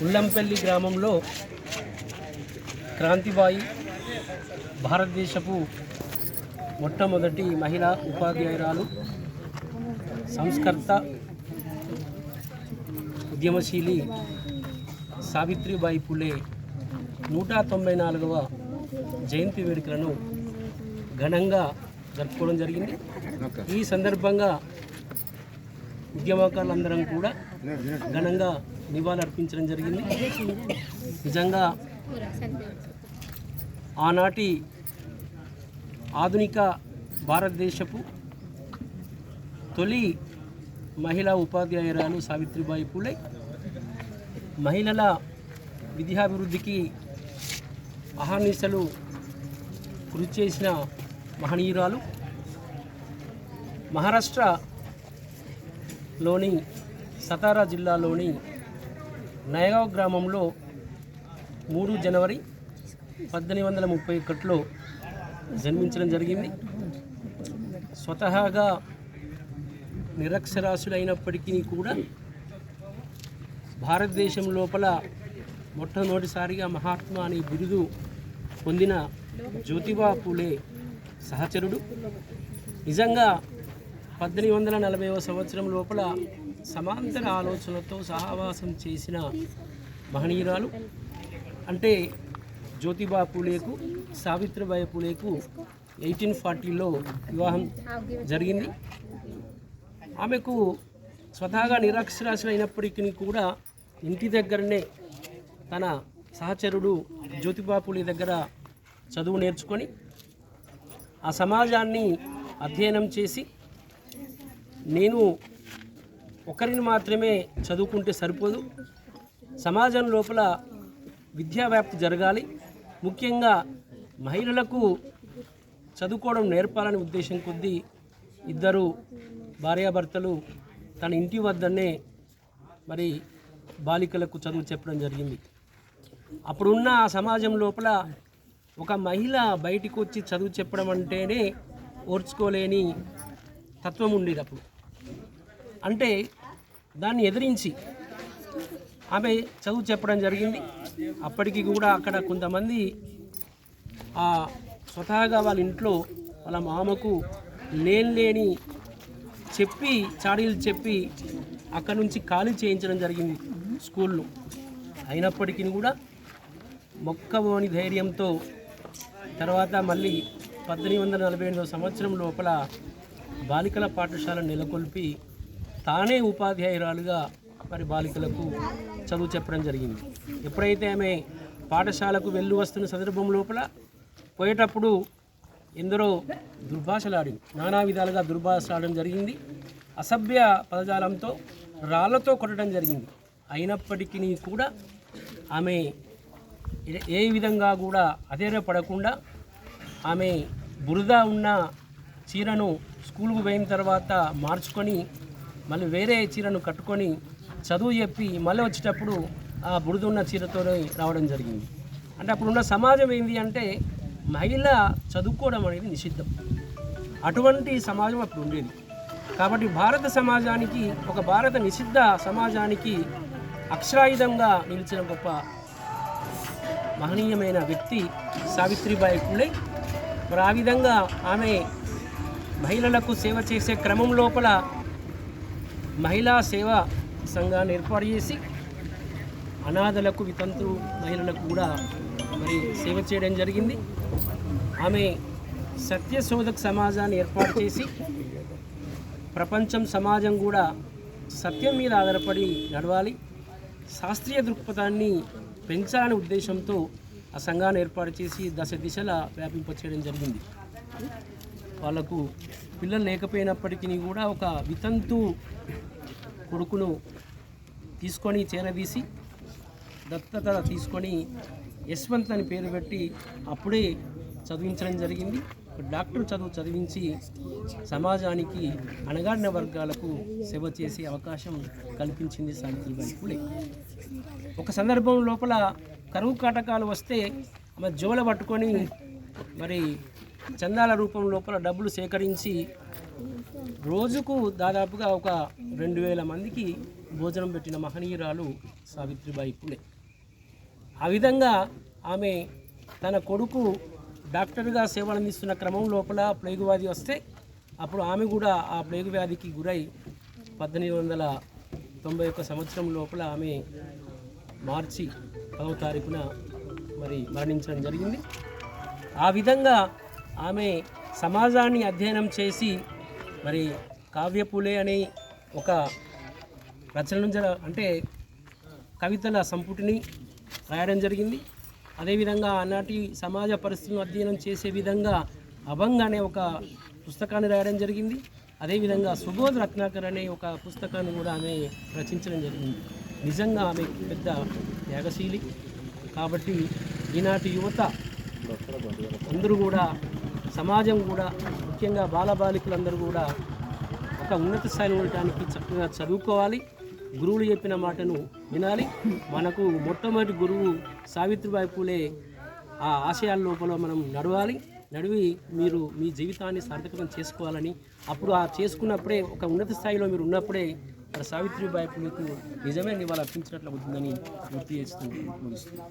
ఉల్లంపల్లి గ్రామంలో క్రాంతిబాయి భారతదేశపు మొట్టమొదటి మహిళా ఉపాధ్యాయురాలు సంస్కర్త ఉద్యమశీలి సావిత్రిబాయి పులే నూట తొంభై నాలుగవ జయంతి వేడుకలను ఘనంగా జరుపుకోవడం జరిగింది. ఈ సందర్భంగా ఉద్యమకారులందరం కూడా ఘనంగా నివాళులర్పించడం జరిగింది. నిజంగా ఆనాటి ఆధునిక భారతదేశపు తొలి మహిళా ఉపాధ్యాయురాలు సావిత్రిబాయి పూలే మహిళల విద్యాభివృద్ధికి అహర్నిశలు కృషి చేసిన మహనీయురాలు. మహారాష్ట్రలోని సతారా జిల్లాలోని నయగావ్ గ్రామంలో మూడు జనవరి పద్దెనిమిది వందల ముప్పై ఒకటిలో జన్మించడం జరిగింది. స్వతహాగా నిరక్షరాస్యులైనప్పటికీ కూడా భారతదేశం లోపల మొట్టమొదటిసారిగా మహాత్మా అనే బిరుదు పొందిన జ్యోతిబా పూలే సహచరుడు. నిజంగా పద్దెనిమిది వందల నలభైవ సంవత్సరం లోపల సమాంతర ఆలోచనలతో సహవాసం చేసిన మహనీయురాలు అంటే జ్యోతిబా పూలేకు సావిత్రిబాయి పూలేకు ఎయిటీన్ ఫార్టీలో వివాహం జరిగింది. ఆమెకు స్వతహాగా నిరక్షరాస్యులైనప్పటికీ కూడా ఇంటి దగ్గరనే తన సహచరుడు జ్యోతిబా పూలే దగ్గర చదువు నేర్చుకొని ఆ సమాజాన్ని అధ్యయనం చేసి నేను ఒకరిని మాత్రమే చదువుకుంటే సరిపోదు. సమాజం లోపల విద్యా వ్యాప్తి జరగాలి. ముఖ్యంగా మహిళలకు చదువుకోవడం నేర్పాలనే ఉద్దేశం కొద్దీ ఇద్దరు భార్యాభర్తలు తన ఇంటి వద్దనే మరి బాలికలకు చదువు చెప్పడం జరిగింది. అప్పుడున్న ఆ సమాజం లోపల ఒక మహిళ బయటికి వచ్చి చదువు చెప్పడం అంటేనే ఓర్చుకోలేని తత్వం ఉండేది అప్పుడు. అంటే దాన్ని ఎదిరించి ఆమె చదువు చెప్పడం జరిగింది. అప్పటికి కూడా అక్కడ కొంతమంది ఆ స్వతహాగా వాళ్ళ ఇంట్లో వాళ్ళ మామకు లేని లేని చెప్పి చాడీలు చెప్పి అక్కడ నుంచి ఖాళీ చేయించడం జరిగింది స్కూల్లో. అయినప్పటికీ కూడా మొక్కబోని ధైర్యంతో తర్వాత మళ్ళీ పద్దెనిమిది వందల నలభై ఎనిమిదవ సంవత్సరం లోపల బాలికల పాఠశాల నెలకొల్పి తానే ఉపాధ్యాయురాలుగా మరి బాలికలకు చదువు చెప్పడం జరిగింది. ఎప్పుడైతే ఆమె పాఠశాలకు వెళ్ళి వస్తున్న సందర్భం లోపల పోయేటప్పుడు ఎందరో దుర్భాషలాడింది. నానా విధాలుగా దుర్భాషలాడడం జరిగింది. అసభ్య పదజాలంతో రాళ్ళతో కొట్టడం జరిగింది. అయినప్పటికీ కూడా ఆమె ఏ- ఏ విధంగా కూడా అధైర్యపడకుండా ఆమె బురద ఉన్న చీరను స్కూల్కు పోయిన తర్వాత మార్చుకొని మళ్ళీ వేరే చీరను కట్టుకొని చదువు చెప్పి మళ్ళీ వచ్చేటప్పుడు ఆ బురద ఉన్న చీరతోనే రావడం జరిగింది. అంటే అప్పుడున్న సమాజం ఏంటి అంటే మహిళ చదువుకోవడం అనేది నిషిద్ధం. అటువంటి సమాజం అప్పుడు ఉండేది. కాబట్టి భారత సమాజానికి ఒక భారత నిషిద్ధ సమాజానికి అక్షరాయుధంగా నిలిచిన గొప్ప మహనీయమైన వ్యక్తి సావిత్రిబాయి పూలే మరి ఆ విధంగా ఆమె మహిళలకు సేవ చేసే క్రమం లోపల మహిళా సేవా సంఘాన్ని ఏర్పాటు చేసి అనాథలకు వితంతు మహిళలకు కూడా మరి సేవ చేయడం జరిగింది. ఆమె సత్యశోధక సమాజాన్ని ఏర్పాటు చేసి ప్రపంచం సమాజం కూడా సత్యం మీద ఆధారపడి నడవాలి. శాస్త్రీయ దృక్పథాన్ని పెంచాలనే ఉద్దేశంతో ఆ సంఘాన్ని ఏర్పాటు చేసి దశ దిశలా వ్యాపింపచేయడం జరిగింది. వాళ్ళకు పిల్లలు లేకపోయినప్పటికీ కూడా ఒక వితంతు కొడుకును తీసుకొని చేరదీసి దత్తత తీసుకొని యశ్వంత్ అని పేరు పెట్టి అప్పుడే చదివించడం జరిగింది. డాక్టర్ చదువు చదివించి సమాజానికి అణగాడిన వర్గాలకు సేవ చేసే అవకాశం కల్పించింది సావిత్రిబాయి పూలే ఒక సందర్భం లోపల కరువు కాటకాలు వస్తే ఆమె జోల పట్టుకొని మరి చందాల రూపం లోపల డబ్బులు సేకరించి రోజుకు దాదాపుగా ఒక రెండు వేల మందికి భోజనం పెట్టిన మహనీయురాలు సావిత్రిబాయి పులే ఆ విధంగా ఆమె తన కొడుకు డాక్టర్గా సేవలు అందిస్తున్న క్రమం లోపల ప్లేగు వ్యాధి వస్తే అప్పుడు ఆమె కూడా ఆ ప్లేగు వ్యాధికి గురై పద్దెనిమిది వందల తొంభై ఒక్క సంవత్సరం లోపల ఆమె మార్చి పదవ తారీఖున మరి మరణించడం జరిగింది. ఆ విధంగా ఆమె సమాజాన్ని అధ్యయనం చేసి మరి కావ్యపులే అనే ఒక రచనను జర అంటే కవితల సంపుటిని రాయడం జరిగింది. అదేవిధంగా ఆనాటి సమాజ పరిస్థితులను అధ్యయనం చేసే విధంగా అభంగ్ అనే ఒక పుస్తకాన్ని రాయడం జరిగింది. అదేవిధంగా సుబోధ్ రత్నాకర్ అనే ఒక పుస్తకాన్ని కూడా ఆమె రచించడం జరిగింది. నిజంగా ఆమె పెద్ద త్యాగశీలి. కాబట్టి ఈనాటి యువత అందరూ కూడా సమాజం కూడా ముఖ్యంగా బాలబాలికలందరూ కూడా ఒక ఉన్నత స్థాయిలో ఉండటానికి చక్కగా చదువుకోవాలి. గురువులు చెప్పిన మాటను వినాలి. మనకు మొట్టమొదటి గురువు సావిత్రిబాయి పూలే ఆ ఆశయాల లోపల మనం నడవాలి. నడివి మీరు మీ జీవితాన్ని సార్థకం చేసుకోవాలని అప్పుడు ఆ చేసుకున్నప్పుడే ఒక ఉన్నత స్థాయిలో మీరు ఉన్నప్పుడే మన సావిత్రిబాయి పూలకు నిజమే నివాళి అర్పించినట్లు అవుతుందని గుర్తు చేస్తూ ముగిస్తుంది